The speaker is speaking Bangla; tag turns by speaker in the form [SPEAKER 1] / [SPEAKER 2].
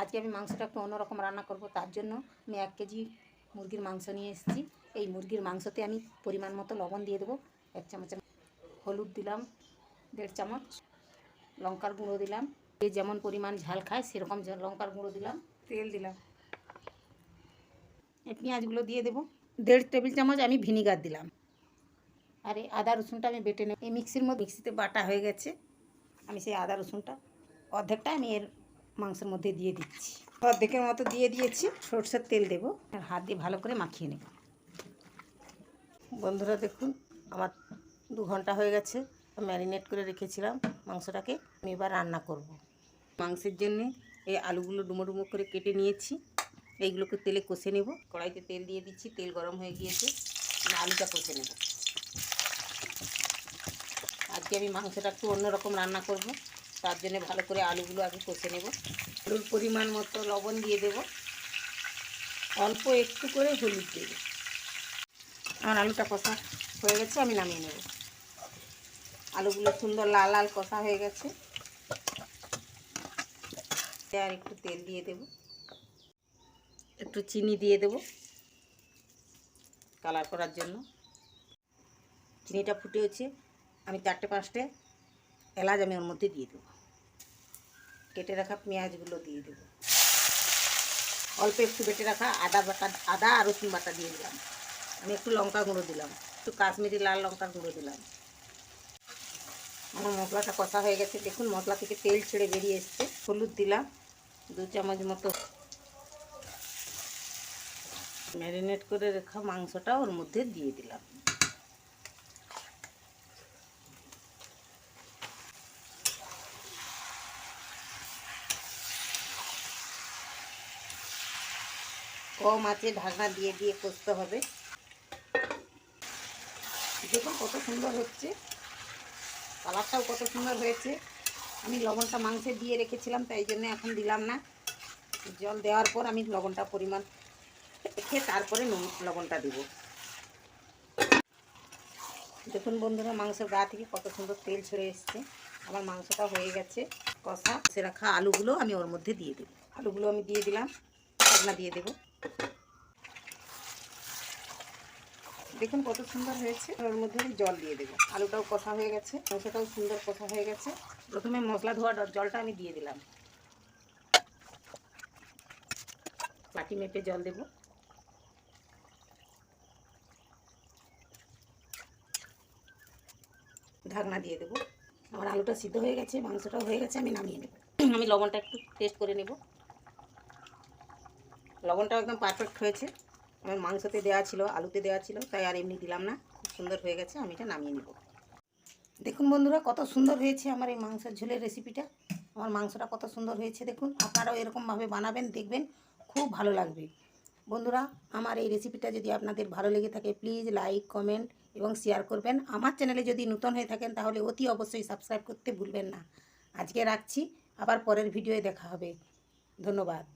[SPEAKER 1] আজকে আমি মাংসটা একটু অন্যরকম রান্না করব তার জন্য আমি এক কেজি মুরগির মাংস নিয়ে এসেছি। এই মুরগির মাংসতে আমি পরিমাণ মতো লবণ দিয়ে দেবো এক চামচ হলুদ দিলাম দেড় চামচ লঙ্কার গুঁড়ো দিলাম। যে যেমন পরিমাণ ঝাল খায় সেরকম লঙ্কার গুঁড়ো দিলাম। তেল দিলাম। এই পেঁয়াজগুলো দিয়ে দেবো দেড় টেবিল চামচ আমি ভিনিগার দিলাম। আর এই আদা রসুনটা আমি বেটে নেব। এই মিক্সির মধ্যে মিক্সিতে বাটা হয়ে গেছে। আমি সেই আদা রসুনটা অর্ধেকটা আমি এর মাংসের মধ্যে দিয়ে দিচ্ছি। অর্ধেকের মতো দিয়ে দিয়েছি, সরষের তেল দেবো। আর হাত দিয়ে ভালো করে মাখিয়ে নেব। বন্ধুরা দেখুন, আমার দু ঘণ্টা হয়ে গেছে, ম্যারিনেট করে রেখেছিলাম মাংসটাকে। আমি এবার রান্না করব। মাংসের জন্যে এই আলুগুলো ডুমো ডুমো করে কেটে নিয়েছি। এইগুলোকে তেলে কষে নেব। কড়াইতে তেল দিয়ে দিচ্ছি, তেল গরম হয়ে গিয়েছে। আলুটা কষে নেব। আজকে আমি মাংসটা একটু অন্যরকম রান্না করব। তার জন্য ভালো করে আলুগুলো আগে কষে নেব। আলুর পরিমাণ মতো লবণ দিয়ে দেব। অল্প একটু করে হলুদ দেব। আমার আলুটা কষা হয়ে গেছে, আমি নামিয়ে নেব। আলুগুলো সুন্দর লাল লাল কষা হয়ে গেছে। আর একটু তেল দিয়ে দেব। একটু চিনি দিয়ে দেব। কালার করার জন্য। চিনিটা ফুটেছে আমি চারটে পাঁচটে এলাচ আমি ওর মধ্যে দিয়ে দেবো। কেটে রাখা পেঁয়াজগুলো দিয়ে দেবো। অল্প একটু বেটে রাখা আদা বাটা, আদা আর রসুন বাটা দিয়ে দিলাম। আমি একটু লঙ্কা গুঁড়ো দিলাম। একটু কাশ্মীরি লাল লঙ্কা গুঁড়ো দিলাম। আমার মশলাটা কষা হয়ে গেছে। দেখুন, মশলা থেকে তেল ছেড়ে বেরিয়ে এসছে। হলুদ দিলাম। দু চামচ মতো ম্যারিনেট করে রাখা মাংসটা ওর মধ্যে দিয়ে দিলাম। কম আছে, ঢাকনা দিয়ে দিয়ে কষতে হবে। দেখুন কত সুন্দর হচ্ছে। কালারটাও কত সুন্দর হয়েছে। আমি লবণটা মাংসে দিয়ে রেখেছিলাম, তাই জন্য এখন দিলাম না। জল দেওয়ার পর আমি লবণটা পরিমাণ রেখে তারপরে লবণটা দিব। দেখুন বন্ধুরা, মাংসের গা থেকে কত সুন্দর তেল ছড়ে এসছে। আমার মাংসটা হয়ে গেছে, কষা। সে রাখা আলুগুলো আমি ওর মধ্যে দিয়ে দেবো। আলুগুলো আমি দিয়ে দিলাম, ঢাকনা দিয়ে দেবো। দেখুন কত সুন্দর হয়েছে। ওর মধ্যে আমি জল দিয়ে দেবো। আলুটাও কষা হয়ে গেছে, মাংসটাও সুন্দর কষা হয়ে গেছে। প্রথমে মশলা ধোয়া জলটা আমি দিয়ে দিলাম। বাটি মেপে জল দেবো। ঢাকনা দিয়ে দেবো। আমার আলুটা সিদ্ধ হয়ে গেছে, মাংসটাও হয়ে গেছে, আমি নামিয়ে নেব। আমি লবণটা একটু টেস্ট করে নেব। লবণটাও একদম পারফেক্ট হয়েছে। আমার মাংসতে দেওয়া ছিল, আলুতে দেওয়া ছিল, তাই আর এমনি দিলাম না। খুব সুন্দর হয়ে গেছে, আমি এটা নামিয়ে নেব। দেখুন বন্ধুরা, কত সুন্দর হয়েছে আমার এই মাংসের ঝোলের রেসিপিটা আমার মাংসটা কত সুন্দর হয়েছে, দেখুন। আপনারাও এরকমভাবে বানাবেন, দেখবেন খুব ভালো লাগবে। বন্ধুরা, আমার এই রেসিপিটা যদি আপনাদের ভালো লেগে থাকে প্লিজ লাইক কমেন্ট এবং শেয়ার করবেন। আমার চ্যানেলে যদি নতুন হয়ে থাকেন, তাহলে অতি অবশ্যই সাবস্ক্রাইব করতে ভুলবেন না। আজকে রাখছি, আবার পরের ভিডিওয়ে দেখা হবে। ধন্যবাদ।